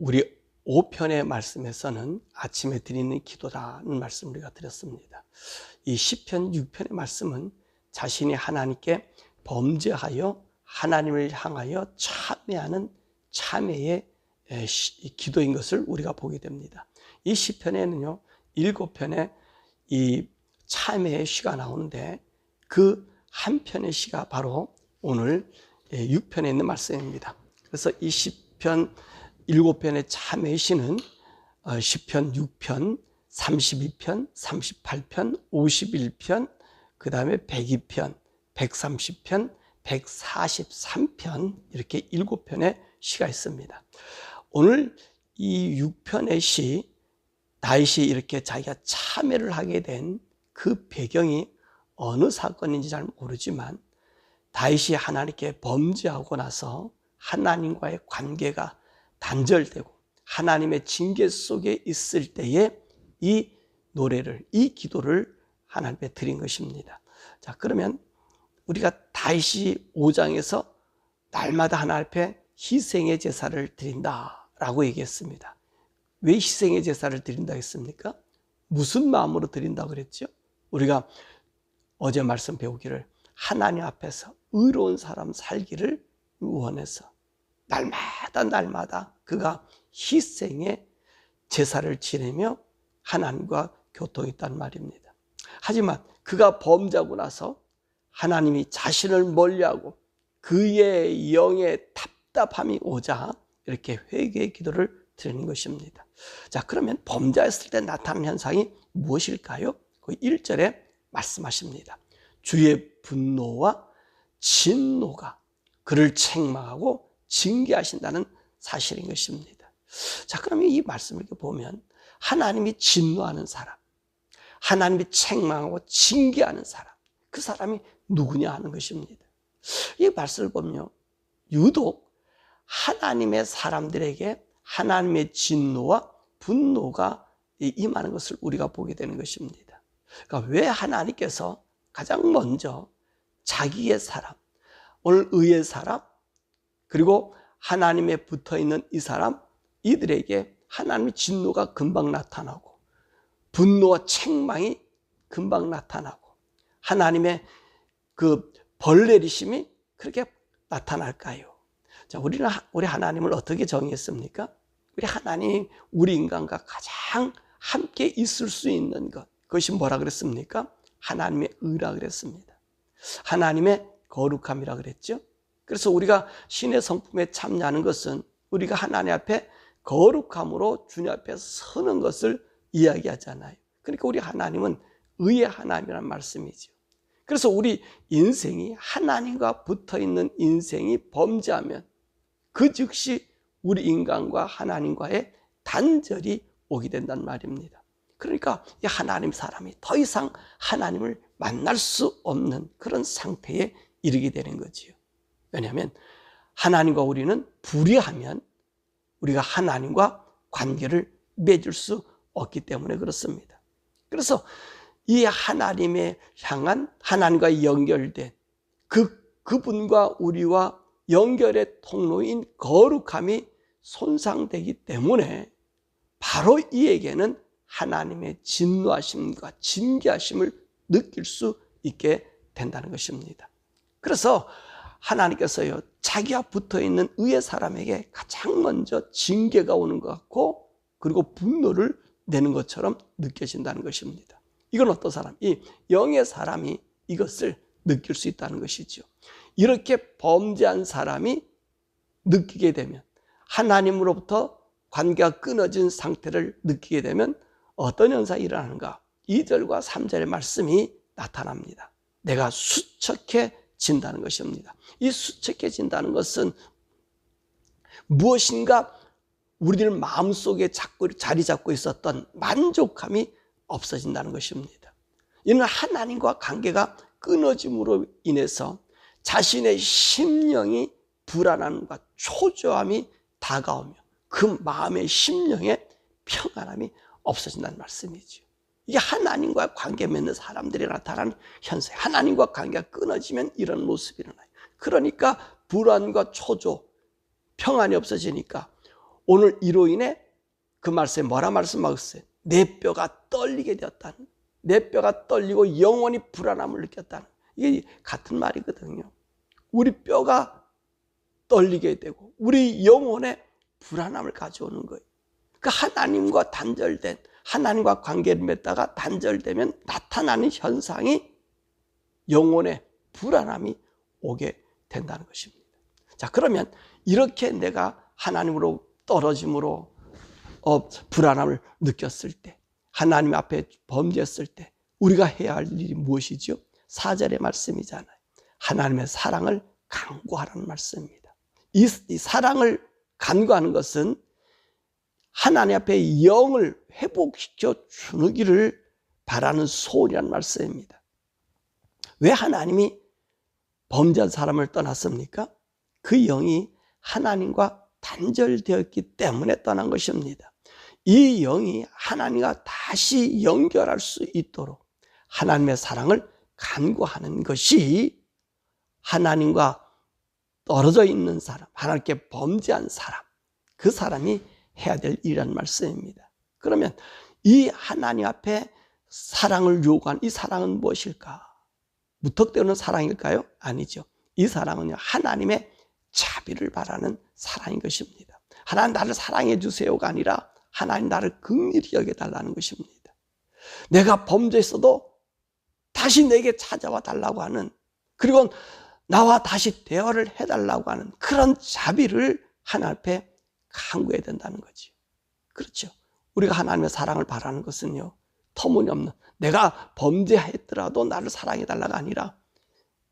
우리 5편의 말씀에서는 아침에 드리는 기도라는 말씀을 우리가 드렸습니다. 이 10편, 6편의 말씀은 자신이 하나님께 범죄하여 하나님을 향하여 참회하는 참회의 기도인 것을 우리가 보게 됩니다. 이 시편에는요, 일곱 편의 이 참회의 시가 나오는데 그 한 편의 시가 바로 오늘 6편에 있는 말씀입니다. 그래서 이 시편 일곱 편의 참회의 시는 10편, 6편, 32편, 38편, 51편, 그 다음에 102편, 130편, 143편 이렇게 일곱 편의 시가 있습니다. 오늘 이 6편의 시 다윗이 이렇게 자기가 참회를 하게 된 그 배경이 어느 사건인지 잘 모르지만 다윗이 하나님께 범죄하고 나서 하나님과의 관계가 단절되고 하나님의 징계 속에 있을 때에 이 노래를 이 기도를 하나님께 드린 것입니다. 자, 그러면 우리가 다윗이 5장에서 날마다 하나님 앞에 희생의 제사를 드린다라고 얘기했습니다. 왜 희생의 제사를 드린다 했습니까? 무슨 마음으로 드린다 그랬죠? 우리가 어제 말씀 배우기를 하나님 앞에서 의로운 사람 살기를 원해서 날마다 날마다 그가 희생의 제사를 지내며 하나님과 교통했단 말입니다. 하지만 그가 범죄하고 나서 하나님이 자신을 멀리하고 그의 영의 답답함이 오자 이렇게 회개의 기도를 드리는 것입니다. 자, 그러면 범죄했을 때 나타나는 현상이 무엇일까요? 그 1절에 말씀하십니다. 주의 분노와 진노가 그를 책망하고 징계하신다는 사실인 것입니다. 자, 그러면 이 말씀을 보면 하나님이 진노하는 사람, 하나님이 책망하고 징계하는 사람, 그 사람이 누구냐 하는 것입니다. 이 말씀을 보면 유독 하나님의 사람들에게 하나님의 진노와 분노가 임하는 것을 우리가 보게 되는 것입니다. 그러니까 왜 하나님께서 가장 먼저 자기의 사람, 오늘 의의 사람, 그리고 하나님에 붙어 있는 이 사람, 이들에게 하나님의 진노가 금방 나타나고, 분노와 책망이 금방 나타나고, 하나님의 그 벌내리심이 그렇게 나타날까요? 자, 우리는, 우리 하나님을 어떻게 정의했습니까? 우리 하나님, 우리 인간과 가장 함께 있을 수 있는 것. 그것이 뭐라 그랬습니까? 하나님의 의라 그랬습니다. 하나님의 거룩함이라 그랬죠. 그래서 우리가 신의 성품에 참여하는 것은 우리가 하나님 앞에 거룩함으로 주님 앞에 서는 것을 이야기하잖아요. 그러니까 우리 하나님은 의의 하나님이란 말씀이죠. 그래서 우리 인생이 하나님과 붙어 있는 인생이 범죄하면 그 즉시 우리 인간과 하나님과의 단절이 오게 된단 말입니다. 그러니까 이 하나님 사람이 더 이상 하나님을 만날 수 없는 그런 상태에 이르게 되는 거지요. 왜냐하면 하나님과 우리는 불의하면 우리가 하나님과 관계를 맺을 수 없기 때문에 그렇습니다. 그래서 이 하나님의 향한 하나님과 연결된 그 그분과 우리와 연결의 통로인 거룩함이 손상되기 때문에 바로 이에게는 하나님의 진노하심과 징계하심을 느낄 수 있게 된다는 것입니다. 그래서 하나님께서요, 자기와 붙어 있는 의의 사람에게 가장 먼저 징계가 오는 것 같고, 그리고 분노를 내는 것처럼 느껴진다는 것입니다. 이건 어떤 사람? 이 영의 사람이 이것을 느낄 수 있다는 것이죠. 이렇게 범죄한 사람이 느끼게 되면 하나님으로부터 관계가 끊어진 상태를 느끼게 되면 어떤 현상이 일어나는가? 2절과 3절의 말씀이 나타납니다. 내가 수척해 진다는 것입니다. 이 수척해진다는 것은 무엇인가 우리들 마음속에 자꾸 자리 잡고 있었던 만족함이 없어진다는 것입니다. 이는 하나님과 관계가 끊어짐으로 인해서 자신의 심령이 불안함과 초조함이 다가오며 그 마음의 심령에 평안함이 없어진다는 말씀이죠. 이게 하나님과 관계 맺는 사람들이 나타나는 현상. 하나님과 관계가 끊어지면 이런 모습이 일어나요. 그러니까 불안과 초조, 평안이 없어지니까 오늘 이로 인해 그 말씀에 뭐라 말씀하고 있어요? 내 뼈가 떨리게 되었다는. 내 뼈가 떨리고 영원히 불안함을 느꼈다는. 이게 같은 말이거든요. 우리 뼈가 떨리게 되고 우리 영혼에 불안함을 가져오는 거예요. 그 하나님과 단절된 하나님과 관계를 맺다가 단절되면 나타나는 현상이 영혼의 불안함이 오게 된다는 것입니다. 자, 그러면 이렇게 내가 하나님으로 떨어짐으로 어, 불안함을 느꼈을 때, 하나님 앞에 범죄했을 때, 우리가 해야 할 일이 무엇이죠? 사절의 말씀이잖아요. 하나님의 사랑을 간구하라는 말씀입니다. 이, 이 사랑을 간구하는 것은 하나님 앞에 영을 회복시켜 주기를 바라는 소원이라는 말씀입니다. 왜 하나님이 범죄한 사람을 떠났습니까? 그 영이 하나님과 단절되었기 때문에 떠난 것입니다. 이 영이 하나님과 다시 연결할 수 있도록 하나님의 사랑을 간구하는 것이 하나님과 떨어져 있는 사람, 하나님께 범죄한 사람, 그 사람이 해야 될 일이라는 말씀입니다. 그러면 이 하나님 앞에 사랑을 요구한 이 사랑은 무엇일까? 무턱대는 사랑일까요? 아니죠. 이 사랑은요, 하나님의 자비를 바라는 사랑인 것입니다. 하나님 나를 사랑해 주세요가 아니라 하나님 나를 긍휼히 여겨달라는 것입니다. 내가 범죄했어도 다시 내게 찾아와 달라고 하는 그리고 나와 다시 대화를 해달라고 하는 그런 자비를 하나님 앞에 강구해야 된다는 거지. 그렇죠. 우리가 하나님의 사랑을 바라는 것은요, 터무니없는, 내가 범죄했더라도 나를 사랑해 달라가 아니라,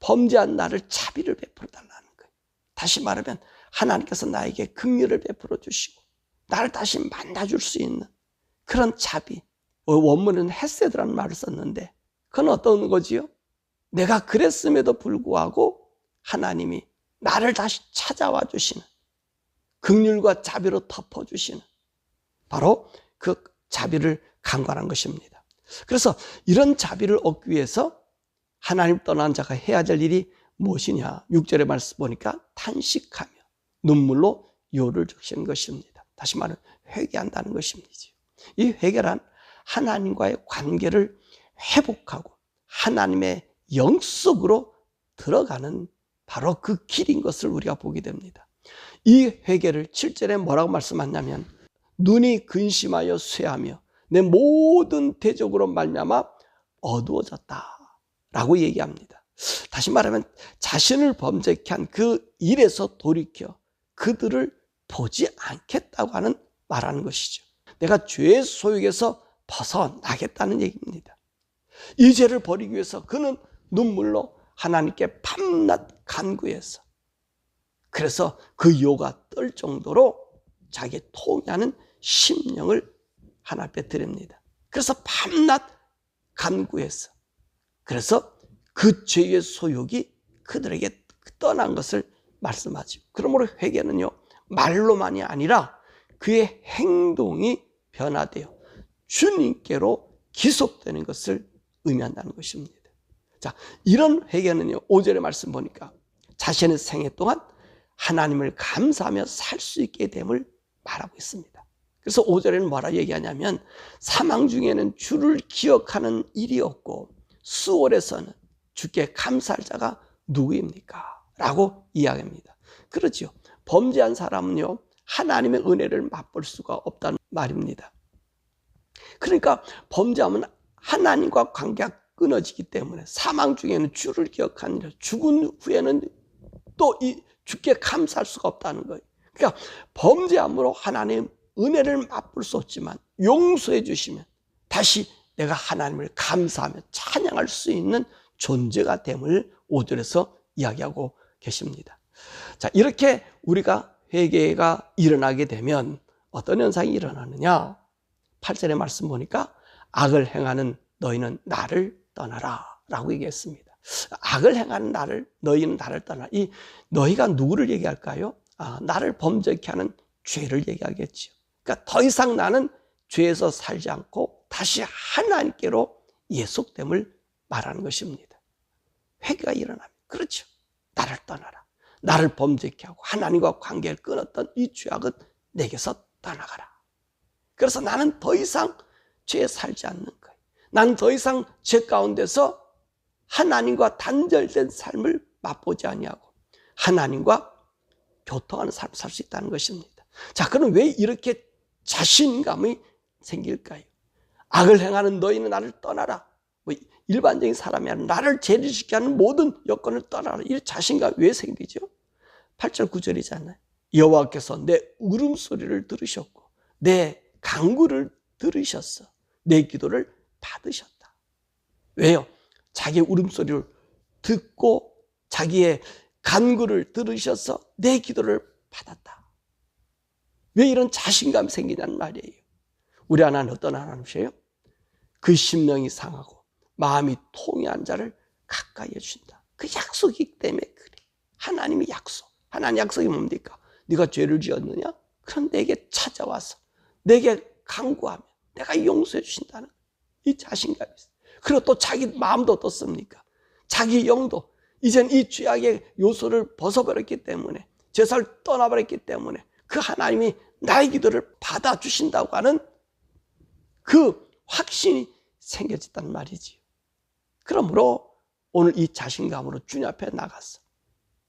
범죄한 나를 자비를 베풀어 달라는 거예요. 다시 말하면, 하나님께서 나에게 긍휼을 베풀어 주시고, 나를 다시 만나 줄 수 있는 그런 자비. 어, 원문은 헤세드라는 말을 썼는데, 그건 어떤 거지요? 내가 그랬음에도 불구하고 하나님이 나를 다시 찾아와 주시는 극률과 자비로 덮어주시는 바로 그 자비를 강구하는 것입니다. 그래서 이런 자비를 얻기 위해서 하나님 떠난 자가 해야 될 일이 무엇이냐? 6절의 말씀 보니까 탄식하며 눈물로 요를 적시는 것입니다. 다시 말해 회개한다는 것입니다. 이 회개란 하나님과의 관계를 회복하고 하나님의 영속으로 들어가는 바로 그 길인 것을 우리가 보게 됩니다. 이 회개를 7절에 뭐라고 말씀하냐면 눈이 근심하여 쇠하며 내 모든 대적으로 말미암아 어두워졌다 라고 얘기합니다. 다시 말하면 자신을 범죄케 한 그 일에서 돌이켜 그들을 보지 않겠다고 하는 말하는 것이죠. 내가 죄의 소욕에서 벗어나겠다는 얘기입니다. 이 죄를 버리기 위해서 그는 눈물로 하나님께 밤낮 간구해서 그래서 그 요가 떨 정도로 자기 통하는 심령을 하나 앞에 드립니다. 그래서 밤낮 간구해서 그래서 그 죄의 소욕이 그들에게 떠난 것을 말씀하죠. 그러므로 회개는요 말로만이 아니라 그의 행동이 변화되어 주님께로 기속되는 것을 의미한다는 것입니다. 자, 이런 회개는요, 5절의 말씀 보니까 자신의 생애 동안 하나님을 감사하며 살 수 있게 됨을 말하고 있습니다. 그래서 5절에는 뭐라 얘기하냐면 사망 중에는 주를 기억하는 일이 없고 수월에서는 주께 감사할 자가 누구입니까? 라고 이야기합니다. 그렇죠. 범죄한 사람은요, 하나님의 은혜를 맛볼 수가 없다는 말입니다. 그러니까 범죄하면 하나님과 관계가 끊어지기 때문에 사망 중에는 주를 기억하니라 죽은 후에는 또 이 주께 감사할 수가 없다는 거예요. 그러니까 범죄함으로 하나님 은혜를 맛볼 수 없지만 용서해 주시면 다시 내가 하나님을 감사하며 찬양할 수 있는 존재가 됨을 5절에서 이야기하고 계십니다. 자, 이렇게 우리가 회개가 일어나게 되면 어떤 현상이 일어나느냐? 8절의 말씀 보니까 악을 행하는 너희는 나를 떠나라 라고 얘기했습니다. 악을 행하는 나를 너희는 나를 떠나 이 너희가 누구를 얘기할까요? 아, 나를 범죄케 하는 죄를 얘기하겠지요. 그러니까 더 이상 나는 죄에서 살지 않고 다시 하나님께로 예속됨을 말하는 것입니다. 회개가 일어나면 그렇죠. 나를 떠나라. 나를 범죄케 하고 하나님과 관계를 끊었던 이 죄악은 내게서 떠나가라. 그래서 나는 더 이상 죄에 살지 않는 거예요. 난더 이상 죄 가운데서 하나님과 단절된 삶을 맛보지 아니하고 하나님과 교통하는 삶을 살 수 있다는 것입니다. 자, 그럼 왜 이렇게 자신감이 생길까요? 악을 행하는 너희는 나를 떠나라. 뭐 일반적인 사람이 아니라 나를 제리시게 하는 모든 여건을 떠나라. 이 자신감 왜 생기죠? 8절 9절이잖아요. 여호와께서 내 울음소리를 들으셨고 내 강구를 들으셨어. 내 기도를 받으셨다. 왜요? 자기의 울음소리를 듣고 자기의 간구를 들으셔서 내 기도를 받았다. 왜 이런 자신감이 생기냐는 말이에요. 우리 하나는 어떤 하나님이세요? 그 심령이 상하고 마음이 통해한 자를 가까이 해준다. 그 약속이기 때문에 그래. 하나님의 약속. 하나님 약속이 뭡니까? 네가 죄를 지었느냐? 그럼 내게 찾아와서 내게 강구하면 내가 용서해 주신다는 이 자신감이 있어요. 그리고 또 자기 마음도 어떻습니까? 자기 영도 이젠 이 죄악의 요소를 벗어버렸기 때문에 제사를 떠나버렸기 때문에 그 하나님이 나의 기도를 받아주신다고 하는 그 확신이 생겨졌단 말이지요. 그러므로 오늘 이 자신감으로 주님 앞에 나갔어.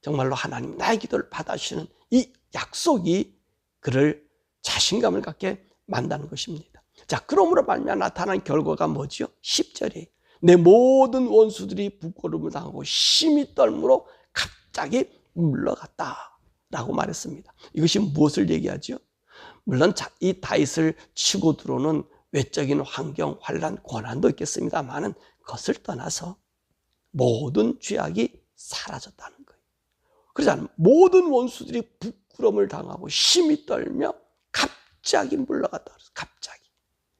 정말로 하나님 나의 기도를 받아주시는 이 약속이 그를 자신감을 갖게 만다는 것입니다. 자, 그러므로 말미암아 나타난 결과가 뭐지요? 10절에 내 모든 원수들이 부끄러움을 당하고 심히 떨므로 갑자기 물러갔다 라고 말했습니다. 이것이 무엇을 얘기하죠? 물론 이 다윗을 치고 들어오는 외적인 환경, 환란, 고난도 있겠습니다만은 그것을 떠나서 모든 죄악이 사라졌다는 거예요. 그러지 모든 원수들이 부끄러움을 당하고 심히 떨며 갑자기 물러갔다. 갑자기.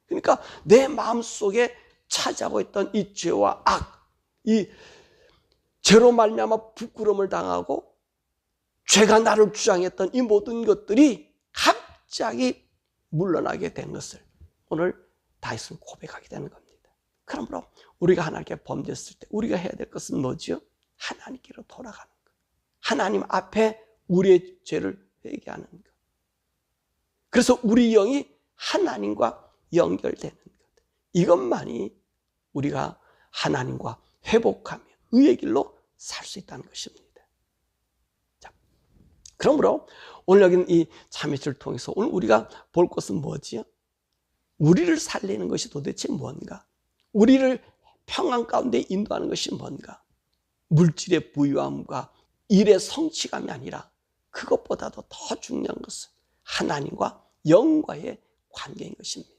그러니까 내 마음 속에 찾아오고 있던 이 죄와 악, 이 죄로 말미암아 부끄러움을 당하고 죄가 나를 주장했던 이 모든 것들이 갑자기 물러나게 된 것을 오늘 다윗은 고백하게 되는 겁니다. 그러므로 우리가 하나님께 범죄했을 때 우리가 해야 될 것은 뭐지요? 하나님께로 돌아가는 것. 하나님 앞에 우리의 죄를 회개하는 것. 그래서 우리 영이 하나님과 연결되는 것. 이것만이 우리가 하나님과 회복하며 의의 길로 살 수 있다는 것입니다. 자, 그러므로 오늘 여기는 이 참회를 통해서 오늘 우리가 볼 것은 뭐지요? 우리를 살리는 것이 도대체 뭔가? 우리를 평안 가운데 인도하는 것이 뭔가? 물질의 부유함과 일의 성취감이 아니라 그것보다도 더 중요한 것은 하나님과 영과의 관계인 것입니다.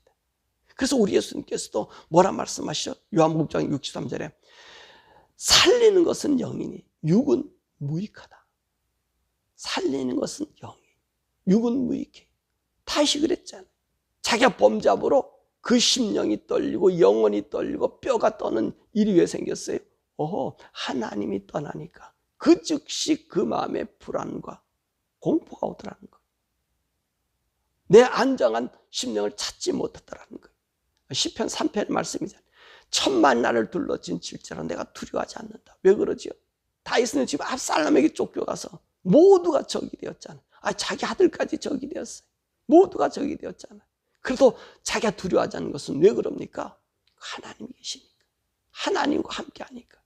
그래서 우리 예수님께서도 뭐라 말씀하시죠? 요한복장 63절에 살리는 것은 영이니 육은 무익하다. 살리는 것은 영이, 육은 무익해. 다시 그랬잖아요. 자기가 범죄함으로 그 심령이 떨리고 영혼이 떨리고 뼈가 떠는 일이 왜 생겼어요? 오, 하나님이 떠나니까 그 즉시 그 마음에 불안과 공포가 오더라는 거예요. 내 안정한 심령을 찾지 못했더라는 거예요. 시편 3편의 말씀이잖아요. 천만 나를 둘러진 질자로 내가 두려워하지 않는다. 왜 그러지요? 다윗은 지금 압살롬에게 쫓겨가서 모두가 적이 되었잖아요. 아, 자기 아들까지 적이 되었어요. 모두가 적이 되었잖아요. 그래도 자기가 두려워하지 않는 것은 왜 그럽니까? 하나님이 계시니까. 하나님과 함께 하니까.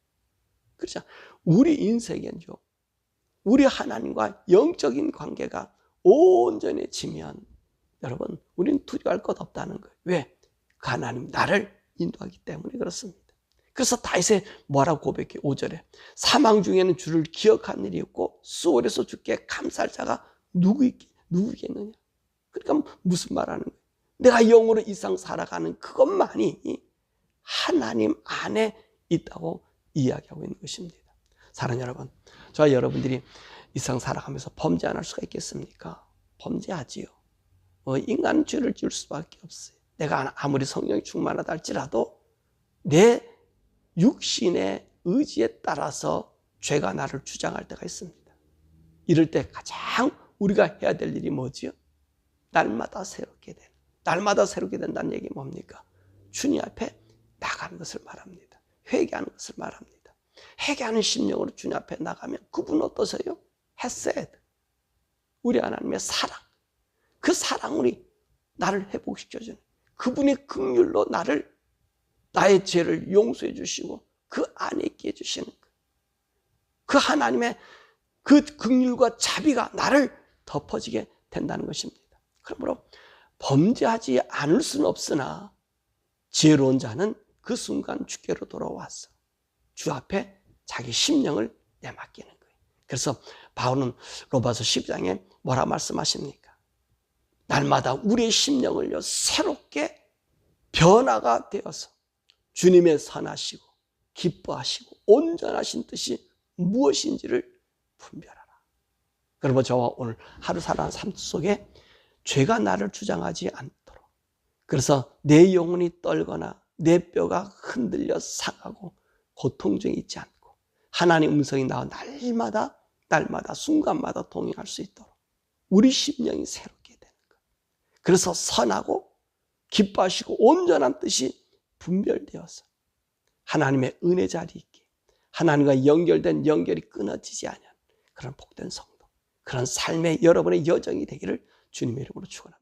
그렇죠. 우리 인생은요, 우리 하나님과 영적인 관계가 온전해지면 여러분, 우리는 두려워할 것 없다는 거예요. 왜? 그 하나님 나를 인도하기 때문에 그렇습니다. 그래서 다윗에 뭐라고 고백해? 5절에 사망 중에는 주를 기억한 일이 없고 수월에서 주께 감사할 자가 누구 있, 누구겠느냐? 그러니까 무슨 말하는 거예요? 내가 영으로 이상 살아가는 그것만이 하나님 안에 있다고 이야기하고 있는 것입니다. 사랑 여러분 저와 여러분들이 이상 살아가면서 범죄 안 할 수가 있겠습니까? 범죄하지요. 뭐 인간 죄를 지을 수밖에 없어요 내가 아무리 성령이 충만하다 할지라도 내 육신의 의지에 따라서 죄가 나를 주장할 때가 있습니다. 이럴 때 가장 우리가 해야 될 일이 뭐지요? 날마다 새롭게 된. 날마다 새롭게 된다는 얘기 뭡니까? 주님 앞에 나가는 것을 말합니다. 회개하는 것을 말합니다. 회개하는 심령으로 주님 앞에 나가면 그분 어떠세요? 헤세드. 우리 하나님의 사랑. 그 사랑으로 나를 회복시켜주는 그분의 긍휼로 나를 나의 죄를 용서해 주시고 그 안에 있게 해 주시는 것. 그 하나님의 그 긍휼과 자비가 나를 덮어지게 된다는 것입니다. 그러므로 범죄하지 않을 수는 없으나 지혜로운 자는 그 순간 주께로 돌아왔어. 주 앞에 자기 심령을 내맡기는 거예요. 그래서 바울은 로마서 10장에 뭐라 말씀하십니까? 날마다 우리의 심령을요 새롭게 변화가 되어서 주님의 선하시고 기뻐하시고 온전하신 뜻이 무엇인지를 분별하라. 그러면 저와 오늘 하루 살아가는 삶 속에 죄가 나를 주장하지 않도록 그래서 내 영혼이 떨거나 내 뼈가 흔들려 상하고 고통 중에 있지 않고 하나님 음성이 나와 날마다 날마다 순간마다 동행할 수 있도록 우리 심령이 새롭게. 그래서 선하고 기뻐하시고 온전한 뜻이 분별되어서 하나님의 은혜 자리 있게 하나님과 연결된 연결이 끊어지지 않은 그런 복된 성도 그런 삶의 여러분의 여정이 되기를 주님의 이름으로 축원합니다.